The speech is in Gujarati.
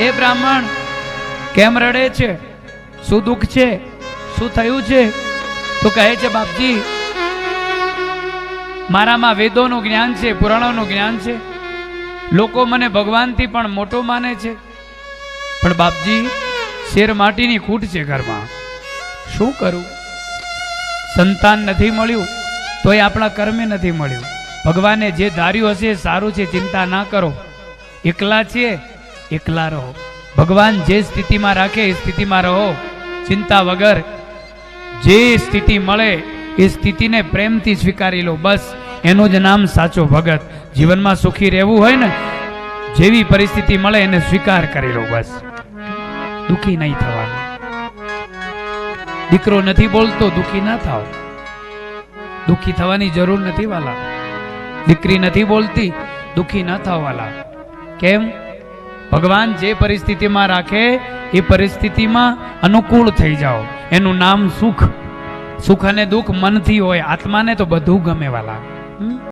એ બ્રાહ્મણ, કેમ રડે છે? શું દુઃખ છે? શું થયું છે? તો કહે છે, બાપજી, મારામાં વેદોનું જ્ઞાન છે, પુરાણોનું જ્ઞાન છે. લોકો મને ભગવાનથી પણ મોટો માને છે. પણ બાપજી, શેર માટીની ખૂટ છે ઘરમાં. શું કરું? સંતાન નથી મળ્યું, તોય આપણા કર્મે નથી મળ્યું. ભગવાને જે ધાર્યું હશે એ સારું છે, ચિંતા ના કરો. એકલા છીએ એકલા રહો. ભગવાન જે સ્થિતિમાં રાખે એ સ્થિતિમાં રહો. ચિંતા વગર જે સ્થિતિ મળે એ સ્થિતિને પ્રેમથી સ્વીકારી લો. બસ, એનું જ નામ સાચો ભગત. જીવનમાં સુખી રહેવું હોય ને, જેવી પરિસ્થિતિ મળે એને સ્વીકાર કરી લો બસ. દુઃખી નહીં થવાનું. દીકરો નથી બોલતો, દુઃખી ના થાવ. દુઃખી થવાની જરૂર નથી વાલા. દીકરી નથી બોલતી, દુઃખી ન થાવ વાલા. કેમ? ભગવાન જે પરિસ્થિતિમાં રાખે, એ પરિસ્થિતિમાં અનુકૂળ થઈ જાઓ. એનું નામ સુખ. સુખ અને દુઃખ મનથી હોય, આત્માને તો બધું ગમે વાલા?